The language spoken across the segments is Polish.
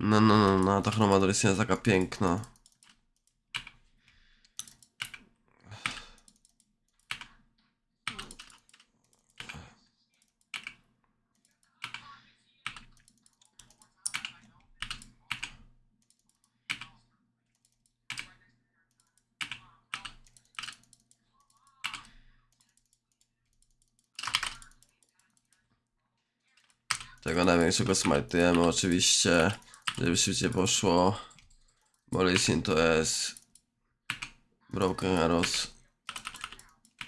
No, no, no, no, ta chromadrycja jest taka piękna. Tego największego smajtujemy oczywiście, żeby szybciej poszło. Bolesin to jest Broken Arrows.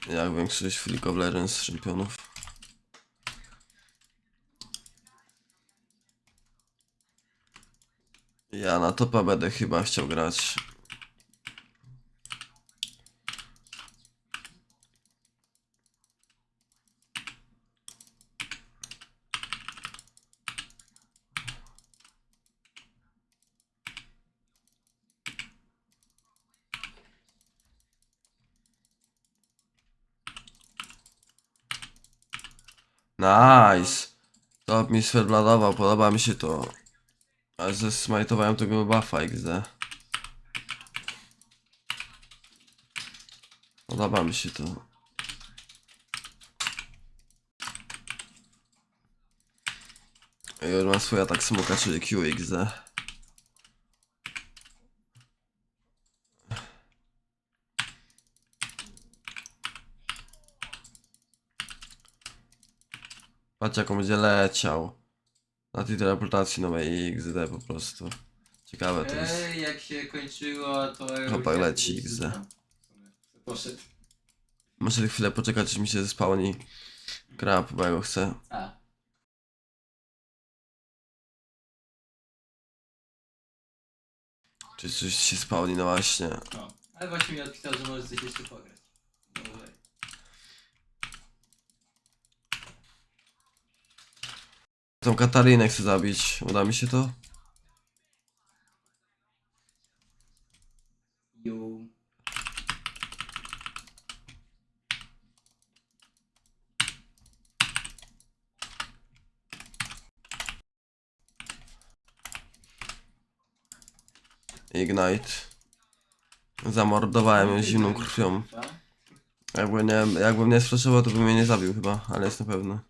Jak większość League of Legends czempionów. Ja na topa będę chyba chciał grać. Nice! Top mi sferbladował, podoba mi się to. Ale zesmajtowałem tego buffa XD. Podoba mi się to. Już mam swój atak smoka, czyli QXD. Patrz jak on będzie leciał. Na tej teleportacji nowej XD po prostu. Ciekawe to jest. Ej, jak się kończyło, to... Chłopak leci, XD. Poszedł. Muszę chwilę poczekać, aż mi się zespałni krab, bo ja go chcę. A. Czy coś się spałni, no właśnie. No. Ale właśnie mi odpisał, że możesz coś jeszcze pograć. Dobra. Tą Katarinę chcę zabić. Uda mi się to? Ignite. Zamordowałem ją zimną krwią. Jakby nie, jakbym nie sflashował, to bym mnie nie zabił chyba, ale jest na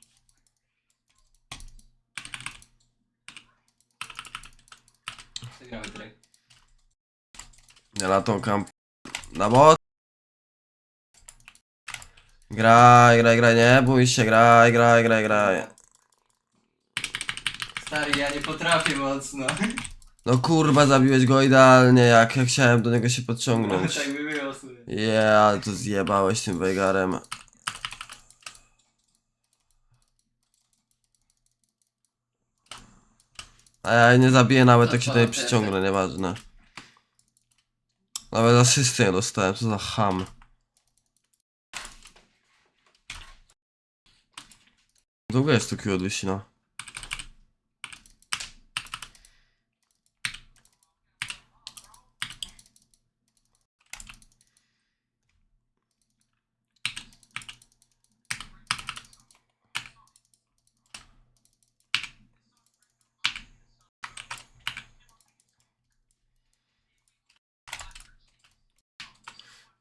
Ja tą kamp... Na bot! Graj, graj, graj, nie bój się, graj, graj, graj, graj. Stary, ja nie potrafię mocno. No kurwa, zabiłeś go idealnie, jak, jak chciałem do niego się podciągnąć. tak by było sobie. Je, ale to zjebałeś tym Weigarem. A ja nie zabiję nawet jak się tutaj przyciągnę, nieważne. Nawet asystę nie dostałem, co za ham. Długo jest to Q od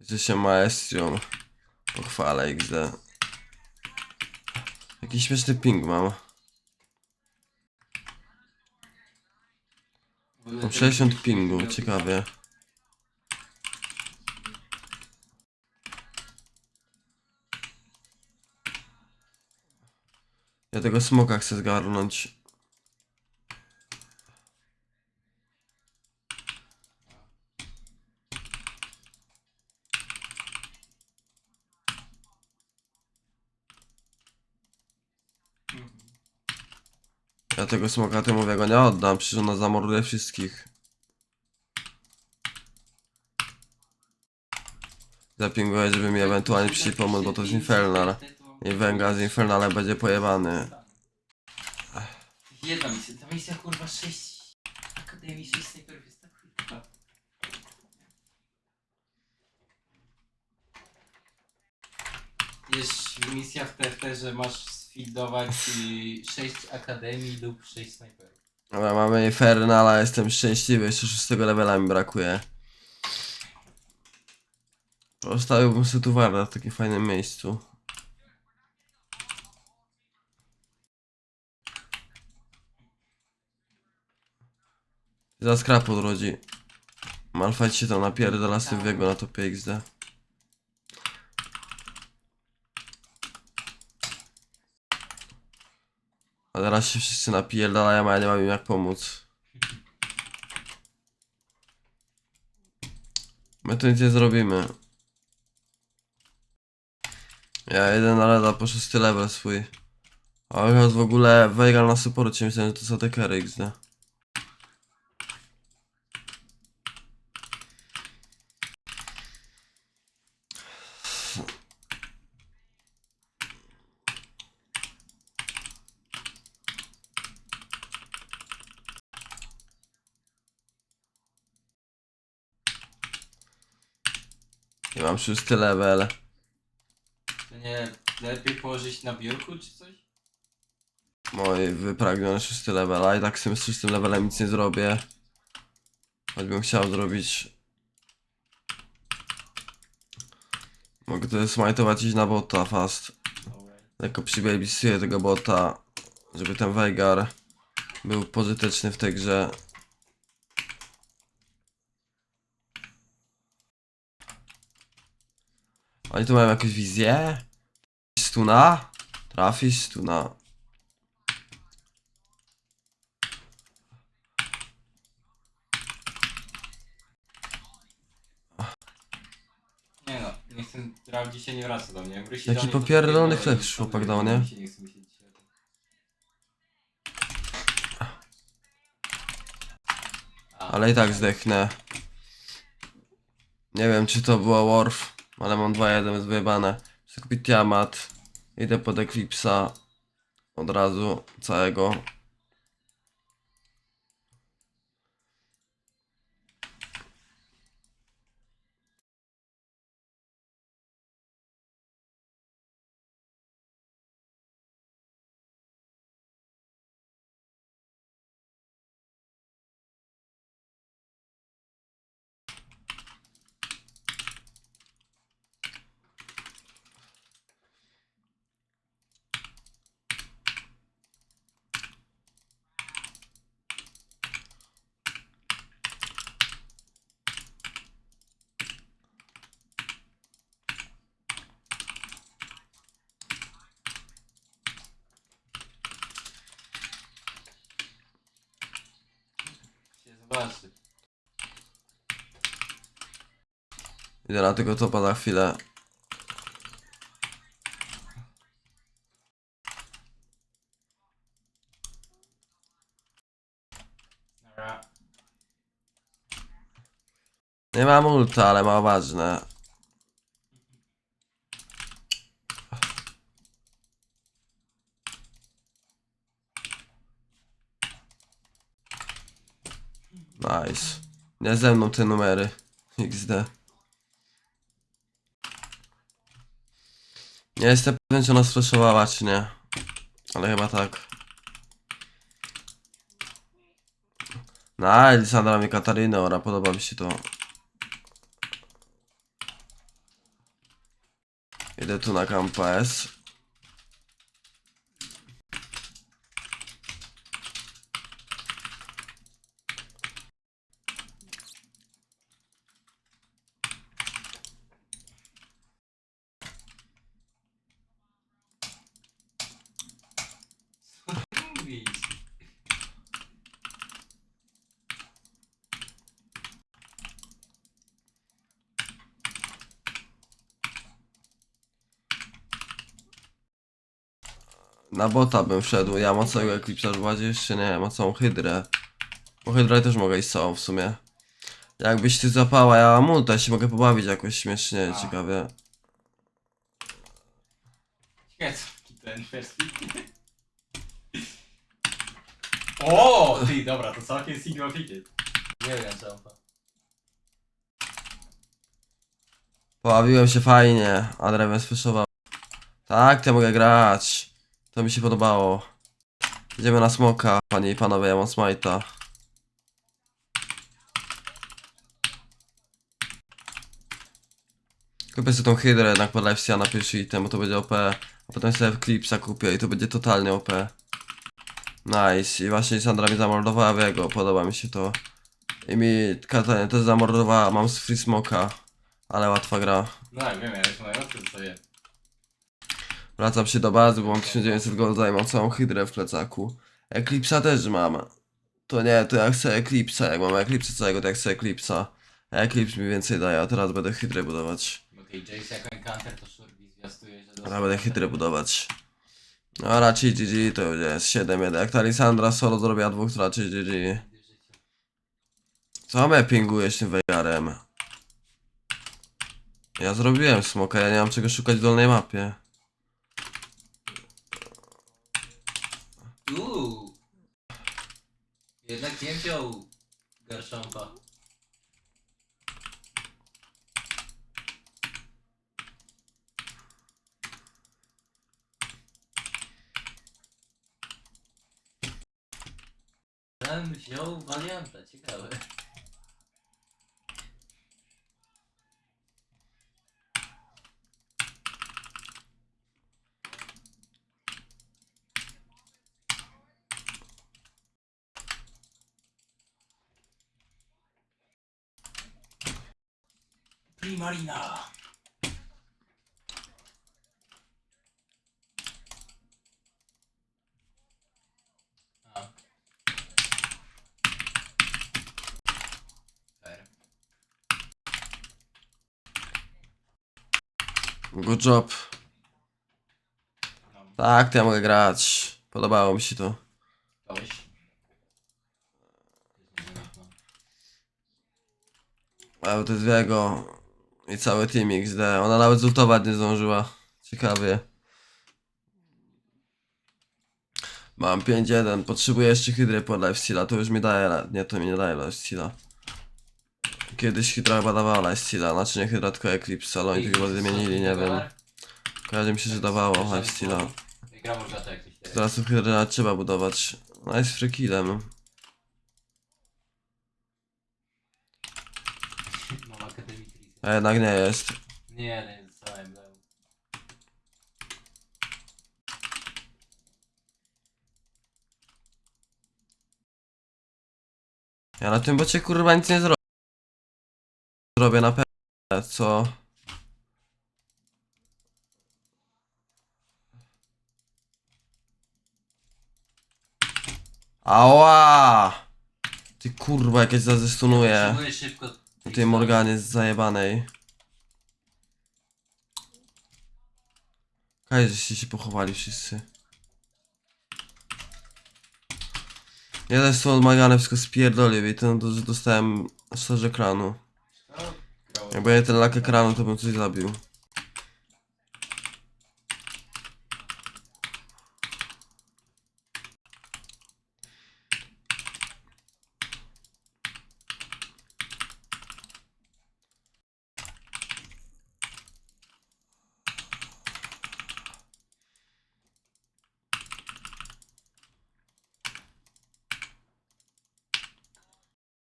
Wysina. Jesteście maestrią. Pochwalę XD. Jaki śmieszny ping mam. Mam ten 60 film pingu, ciekawie. Ja tego smoka chcę zgarnąć. Tego smoka temu go nie oddam, przecież ona zamorduje wszystkich. Zapinguję, żeby mi ewentualnie przyjść pomóc, bo to jest Infernal. I węga z Infernalem będzie pojebany. Jedna misja, ta misja kurwa 6 Akademii 6 snajperów jest tak kurwa. Jest misja w TFT, że masz sfieldować 6 Akademii lub 6 snajperów. Dobra, mamy Infernala, jestem szczęśliwy, jeszcze 6 levela mi brakuje. Postawiłbym sobie tu Warda w takim fajnym miejscu. Za skrap odrodzi. Malfight się tam napierdala z tym wiego na topie XD. A teraz się wszyscy napierdalają, a ja nie mam im jak pomóc. My tu nic nie zrobimy. Ja jeden na rada po szósty level swój. A teraz w ogóle Veigar na supporcie myślałem, że to są te carry XD. Szósty level. To nie lepiej położyć na biurku czy coś? Mój wypragniony szósty level, a i tak z tym szóstym levelem nic nie zrobię. Choćbym chciał zrobić... Mogę to smajtować iść na bota fast. Dobra. Lekko przybabisuję tego bota, żeby ten Veigar był pożyteczny w tej grze. Oni tu mają jakąś wizję? Stuna? Trafisz stuna. Nie no, nie chcę, Rał dzisiaj nie wraca do mnie. Wróci Jaki do mnie, to popierdolony sobie flash chłopak dał, nie? chce dzisiaj. A, Ale i tak zdechnę. Nie wiem czy to była Worf, ale mam 2-1 jest wyjebane. Chcę kupić Tiamat. Idę pod Eclipse'a. Od razu, całego. Zobaczy. Idę na tego topa za chwilę. Nie mam ulta, ale ma ważne. Nice. Nie ze mną te numery. XD. Nie jestem pewien, czy ona sfreszowała, czy nie. Ale chyba tak. No, Lisandra mi Katarynę, ora, podoba mi się to. Idę tu na kampa S. Co ty mówisz? Na bota bym wszedł. Ja mam całego Eclipse'a bardziej jeszcze nie, całą Hydrę. Bo Hydrę też mogę iść całą w sumie. Jakbyś ty zapała, ja mam ulta, ja się mogę pobawić jakoś śmiesznie, A. ciekawie. Taki ten first O, ty, dobra, to całkiem Sigma Fitted. Nie wiem, czemu. Pobawiłem się fajnie, a sfyszował. Tak, to ja mogę grać. To mi się podobało. Idziemy na smoka, panie i panowie, ja mam smajta. Kupię sobie tą hydrę jednak pod Lifesia na pierwszy item, bo to będzie OP. A potem sobie Clipsa kupię i to będzie totalnie OP. Nice. I właśnie Sandra mi zamordowała w jego, podoba mi się to. I mi Katania też zamordowała, mam z free smoka. Ale łatwa gra. No wiem, ja już oczy sobie. Wracam się do bazy, bo mam 1900 golda i mam całą hydrę w plecaku. Eclipsa też mam. To nie, to ja chcę Eclipsa. Jak mam Eclipsa całego, to ja chcę Eclipsa. A Eclipse mi więcej daje, a teraz będę hydrę budować. Bo tej Jace jako encounter to Shurbi zwiastuje, że Teraz będę hydrę budować. No a raczej GG to już jest 7-1. Jak ta Lisandra solo zrobiła dwóch, to raczej GG. Co mnie pingujesz tym Veigarem? Ja zrobiłem smoka, ja nie mam czego szukać w dolnej mapie. Jednak nie wziął Garszompa. Ten wziął warianta, ciekawe. Primarina! A. Fair. Good job. Tak, to ja mogę grać. Podobało mi się to. Ale to jest jego i cały team XD. Ona nawet zultować nie zdążyła. Ciekawie. Mam 5-1, potrzebuję jeszcze hydry pod lifesteala, to już mi daje, nie to mi nie daje lifesteala. Kiedyś hydra chyba dawała lifesteala, znaczy nie hydra tylko Eclipse, ale oni to chyba zmienili, nie wiem. Kojarzy mi się, że dawało lifesteala. Teraz nawet trzeba budować. Jest free killem. Mam Akademii Tris. A jednak nie jest. Nie, nie dostałem. no. Ja na tym bocie kurwa nic nie zrobię. Zrobię na pewno, co? Ała! Ty kurwa jakieś zazestunuje. Potrzebuję szybko. Tej Morganie z zajebanej. Kaj, żeście się pochowali wszyscy. Ja też tą Morganę wszystko spierdolił i ten to, że dostałem. No, grało. Jakby nie ten lak ekranu, to bym coś zabił.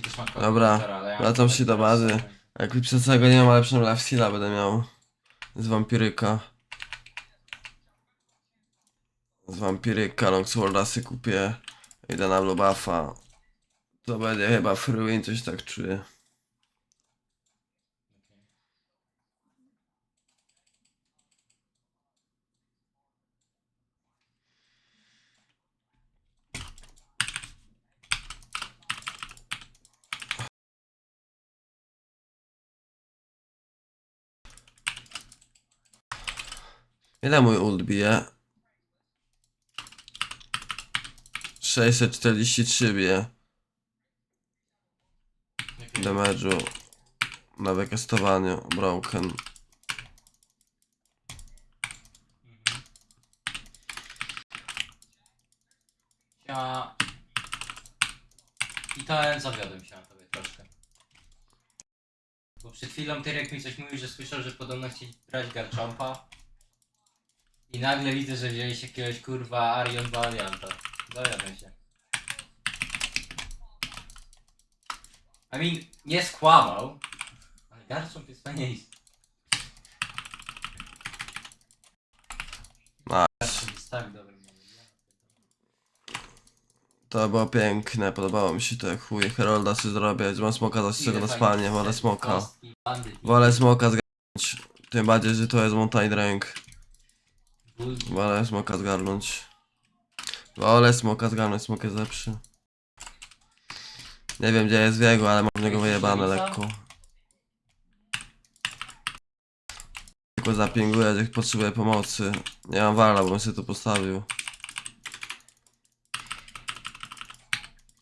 Też mam kod Dobra, ale ja wracam się do bazy. samej. Eclipse całego nie mam, ale przynajmniej lifesteala będę miał. Z wampiryka. Z wampiryka, Longsworda sobie kupię. Idę na Blue Buffa. To będzie chyba Fruin, coś tak czuję. Ile mój ult bije? 643 bije damage'u na wykastowaniu broken. Mhm. Ja... I to zawiodłem się na tobie troszkę. Bo przed chwilą Tyrek mi coś mówił, że słyszał, że podobno chcieli brać Garchompa. I nagle widzę, że wzięłeś jakiegoś kurwa Arion Valianta. Dowiadam się. I mean, nie skłamał, ale Garchomp jest fajniejszy. Nice. Garchomp jest tak dobry. To było piękne, podobało mi się to jak chuj. Herolda sobie zrobić, mam smoka za czego na spalnie, wolę smoka. Wolę smoka zgarnąć. Tym bardziej, że to jest Mountain Drink. Wolę smoka zgarnąć. Wolę smoka zgarnąć, smok jest lepszy. Nie wiem gdzie jest Wiego, ale mam niego wyjebane lekko. Tylko zapinguję, że potrzebuję pomocy. Nie mam wala, bo bym sobie tu postawił.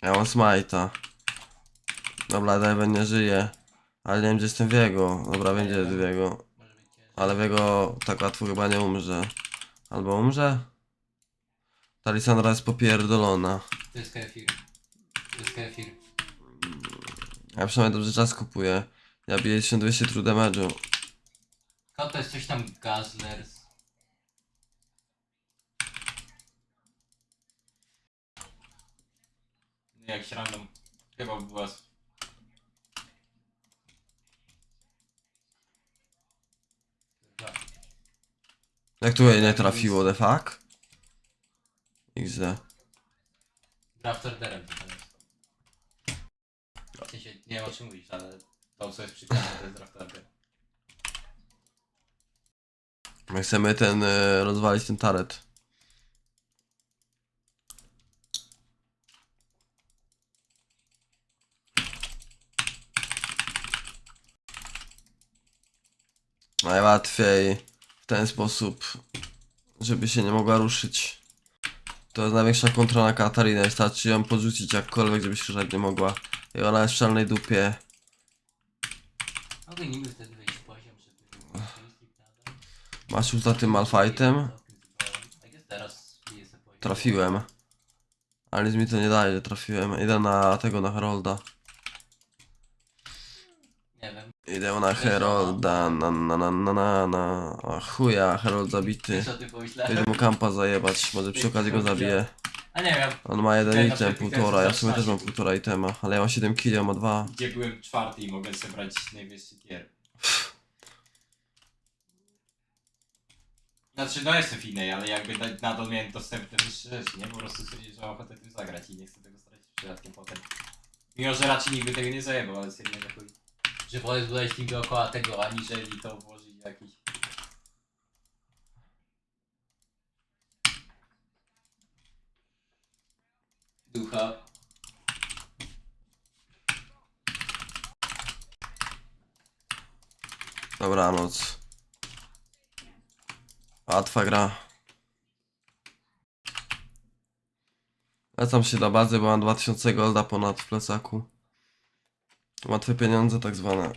Ja mam smajta. Dobra, Daven nie żyje. Ale nie wiem gdzie jest Wiego. Dobra, wiem gdzie jest Wiego. Ale Wiego tak łatwo chyba nie umrze. Albo umrze? Ta Lisandra jest popierdolona. To jest kefir. To jest kefir. Ja przynajmniej dobrze czas kupuję. Ja biję 1200 true damage'u. Ko to jest coś tam Gazlers. Nie, jakiś random. Chyba była. Jak tu jej nie trafiło, the fuck? XD. Draft orderem to jest. W sensie, nie wiem o czym mówisz, ale to co jest przykładem to jest draft order. My chcemy ten, y, rozwalić ten taret. Najłatwiej ten sposób, żeby się nie mogła ruszyć. To jest największa kontra na Katarinę, wystarczy ją podrzucić jakkolwiek, żeby się ruszać nie mogła. I ona jest w czarnej dupie. Mogę niby wtedy wejść poziom, żeby... Masz już za tym Malfightem? Trafiłem. Ale nic mi to nie daje, trafiłem. Idę na tego, na Herolda. Idę na Herolda, na na na na na na. A chuja, Herold zabity. Wiesz o tym pomyślałem? Idę mu kampa zajebać, może przy okazji go zabiję. A nie wiem, On ma jeden Ja item, półtora, ja w sumie też mam półtora itema, ale ja mam 7 kg, on ma 2. gdzie byłem czwarty i mogę sobie brać najwyższy tier. Znaczy, no jestem w innej, ale jakby na- nadal miałem dostępne wyższe rzeczy, nie? Po prostu stwierdziłem, że mam ochotę tym zagrać i nie chcę tego stracić przypadkiem potem. Mimo, że raczej nigdy tego nie zajebał, ale stwierdziłem, że chuj. Że wolę zbudać team dookoła tego, aniżeli to włożyć w jakiś... Ducha. Dobranoc. Łatwa gra. Lecam się do bazy, bo mam 2000 golda ponad w plecaku. Łatwe pieniądze tak zwane.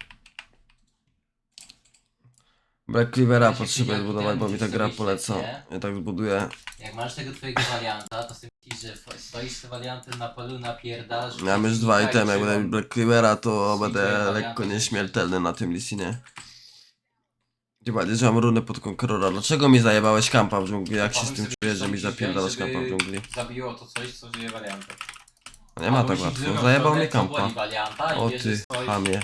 Black Cleavera Ja potrzebuję zbudować, bo mi ta gra poleca. Ja tak zbuduję. Jak masz tego twojego warianta, to sobie myślisz, że stoisz z wariantem na polu, napierdalasz... Miałem już dwa i itemy, jak będę mieć Black Cleavera, to będę lekko nieśmiertelny na tym listinie. Tym bardziej, że mam runy pod Conquerora. Dlaczego mi zajebałeś kampa w dżungli? Jak się z tym czujesz, że mi zapierdalasz kampa w dżungli? Zabiło to coś, co żyje wariantem. Nie ma tak łatwo. Zajebał mnie kampa. O ty, chamie.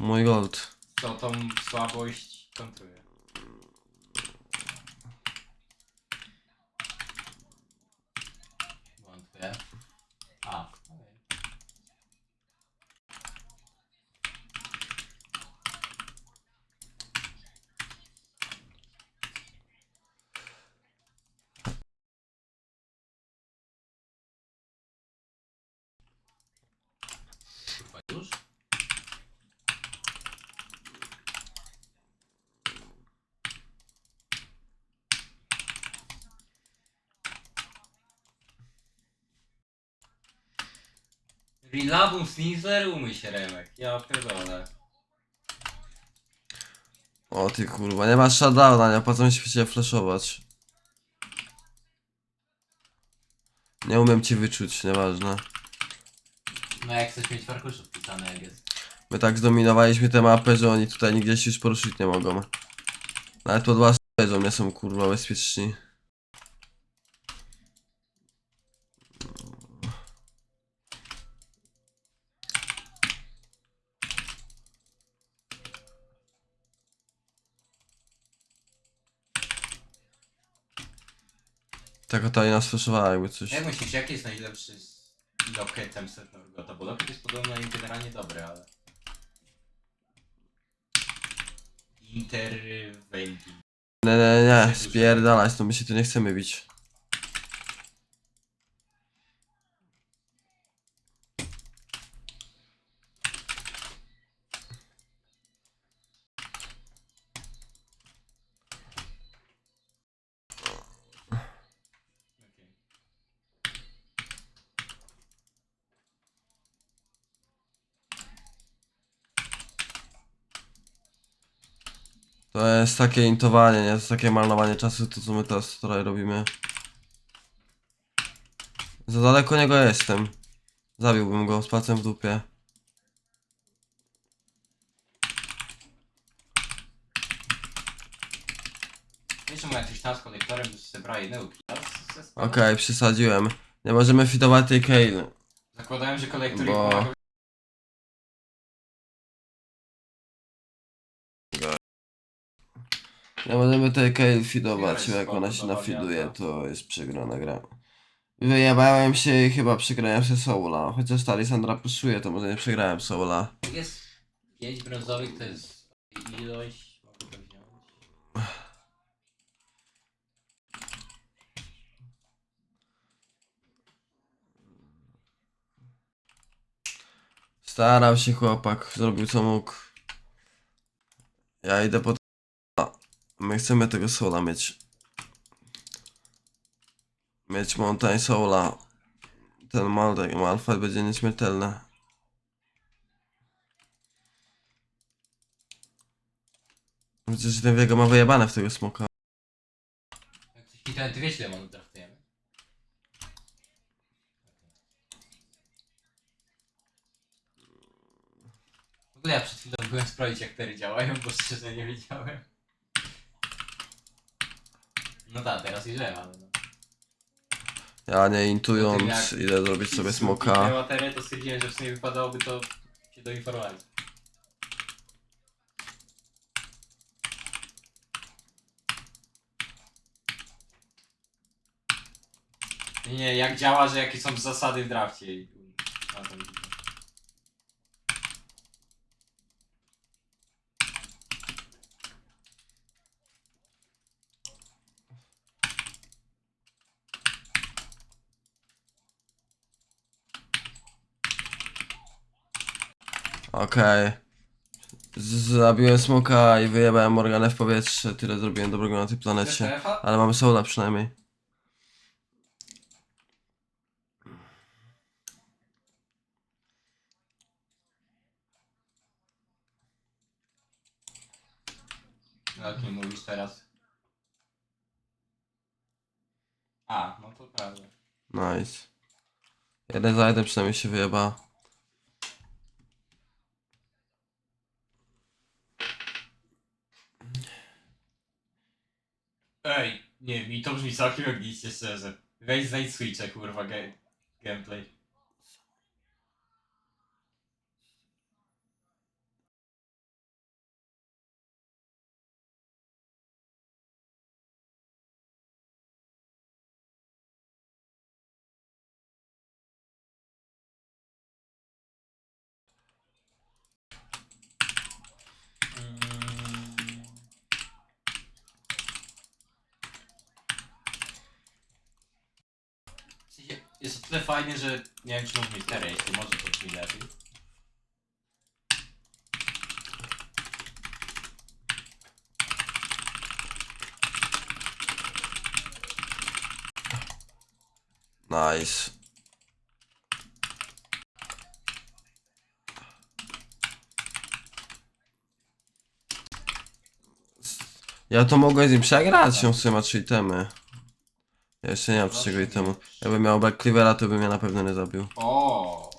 Mój gold. co tą słabość kontruje. Wątpię. A, okej. Kurwa, już? Rilabum Sneasler, umyj się Remek. Ja pierdolę. O ty kurwa, nie masz shutdowna, nie opłaca mi się cię flashować. Nie umiem cię wyczuć, nieważne. No jak chcesz mieć farkuszów pisane jak jest. My tak zdominowaliśmy tę mapę, że oni tutaj nigdzie się już poruszyć nie mogą. Nawet pod własną nie są kurwa bezpieczni. Tak oto nas słyszała jakby coś. Jak myślisz, jaki jest najlepszy z loketem Setnorgota? Bo loket jest podobno im generalnie dobry, ale... Interventing. Nie, nie, nie, spierdalać, to my się tu nie chcemy bić. To jest takie intowanie, nie? To jest takie marnowanie czasu, to co my teraz tutaj robimy. Za daleko niego jestem. Zabiłbym go z palcem w dupie. Wiesz, czemu jak ktoś tam z konektorem, brała jednego składu? Okej, przesadziłem. Nie możemy fidować tej Kale. Zakładałem, że konektor Bo- Bo... Nie możemy tej Kale fidować, Biorę jak ona się nafiduje, to jest przegrana gra. Wyjebałem się i chyba przegrałem się Soula. Chociaż ta Lisandra puszuje, to może nie przegrałem Soula. Jest 5 brązowych, to jest ilość, mogę to wziąć. Starał się chłopak, zrobił co mógł. Ja idę po... My chcemy tego Soula mieć. Mieć Mountain Soula. Ten Maldek, Malfight będzie nieśmiertelny. Że ten Wiego ma wyjebane w tego smoka. Jak coś 200 lemonów draftujemy. W ogóle ja przed chwilą byłem sprawdzić jak tery działają, bo szczerze nie wiedziałem. Tak, teraz wiem, ale no. Ja nie intując, No to jak- idę zrobić sobie Jeśli smoka. miała terę, to stwierdziłem, że w sumie wypadałoby to się doinformować. Nie, jak działa, że jakie są zasady w drafcie i... Okej. Z- Zabiłem smoka i wyjebałem Morganę w powietrze. Tyle zrobiłem dobrego na tej planecie. Ale mamy Soula przynajmniej. O kim mówisz teraz? A, no to prawda. Nice. Jeden za jeden przynajmniej się wyjeba. Ej, nie, mi to brzmi całkiem logicznie, szczerze. Weź znajdź Switcha, kurwa, ge gameplay. Mm. W sensie, Jest o tyle fajnie, że nie wiem czy mieć terę, jeśli może to brzmi lepiej. Nice. Ja to mogłem z nim przegrać, on sobie ma trzy. Ja jeszcze nie mam trzeciego itemu. Jakbym miał Black Cleavera, to bym mnie na pewno nie zabił. O.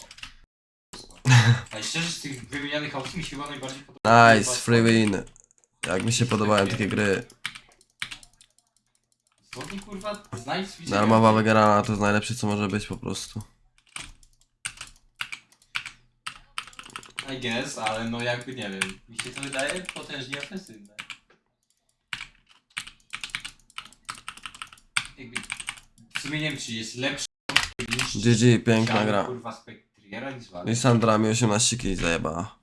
Ale szczerze z tych wymienianych opcji mi się chyba najbardziej podoba. Nice, free win. Jak mi się podobają takie gry. Słownie kurwa, znajdź Switcha. Darmowa wygrana to jest najlepsze co może być po prostu. I guess, ale no jakby nie wiem. Mi się to wydaje potężnie ofensywne. Jakby sumie nie wiem, czy jest lepszy niż GG, piękna gra. kurwa Spectriera niż I Walek. Sandra mi 18 kili zajebała.